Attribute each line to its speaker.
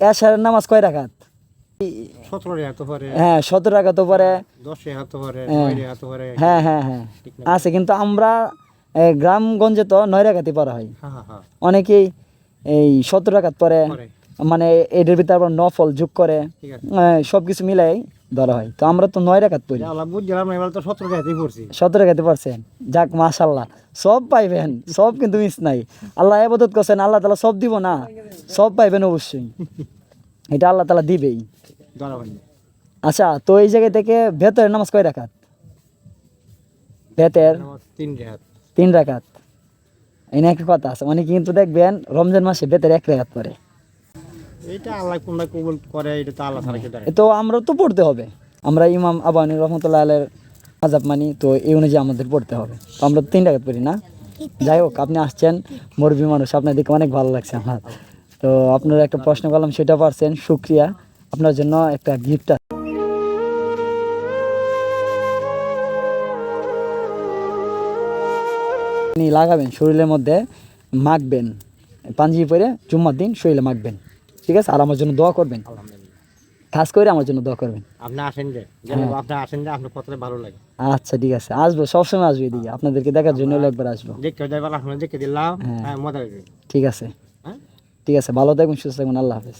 Speaker 1: এশারের নামাজ কয় রাখাত হ্যাঁ সতেরো পরে
Speaker 2: পারে
Speaker 1: হ্যাঁ।
Speaker 2: পারে।
Speaker 1: হ্যাঁ হ্যাঁ হ্যাঁ। আছে কিন্তু আমরা গ্রামগঞ্জে তো নয় রাখাতে পড়া হয়।
Speaker 2: হ্যাঁ হ্যাঁ
Speaker 1: অনেকেই এই সতেরো রাখাত পরে মানে এদের ভিতরে আবার নফল যোগ করে। সব কিছু মিলাই ধরা হয়। তো আমরা তো নয় রাখাত পড়ি।
Speaker 2: আল্লাহ বুঝলাম না এবার তো সতেরো
Speaker 1: পারছেন যাক মাশাল্লাহ। সব পাইবেন সব কিন্তু মিস নাই। আল্লাহ করছেন আল্লাহ তালা সব দিব না? সব পাইবেন অবশ্যই। এটা আল্লাহ তালা দিবেই। আচ্ছা তো এই জায়গা থেকে ভেতরের নামাজ কয় রাখাত? ভেতের
Speaker 2: তিন
Speaker 1: রাখাত। এই একটা কথা আছে অনেকে কিন্তু দেখবেন রমজান মাসে বেতের এক রেখাত পরে
Speaker 2: তো
Speaker 1: আমরা তো পড়তে হবে। আমরা ইমাম আবানি রহমতুল্লাহ আলের আজাব মানি, তো এই অনুযায়ী আমাদের পড়তে হবে। তো আমরা তিন রাখাত পড়ি, না? যাই হোক, আপনি আসছেন মরবি মানুষ আপনার দেখে অনেক ভালো লাগছে আমার। তো আপনার একটা প্রশ্ন করলাম, সেটা পারছেন, শুক্রিয়া। আপনার জন্য একটা গিফট আছে। লাগাবেন, শরীরের মধ্যে মাখবেন, পাঞ্জি পরে জুম্মার দিন শরীরে মাখবেন। ঠিক আছে? আর আমার জন্য দোয়া করবেন। খাস করে আমার জন্য দোয়া করবেন।
Speaker 2: আপনি আসেন যে। যেন আপনি আসেন যে আপনার কথাটা ভালো লাগে।
Speaker 1: আচ্ছা ঠিক আছে। আসব সবসময় আসব এদিকে। আপনাদেরকে দেখার জন্য একবার আসব।
Speaker 2: দেখতে আপনার দেখে দিলাম।
Speaker 1: হ্যাঁ।
Speaker 2: হ্যাঁ মজা
Speaker 1: ঠিক আছে।
Speaker 2: হ্যাঁ।
Speaker 1: ঠিক আছে ভালো থাকবেন সুস্থ থাকবেন। আল্লাহ হাফেজ।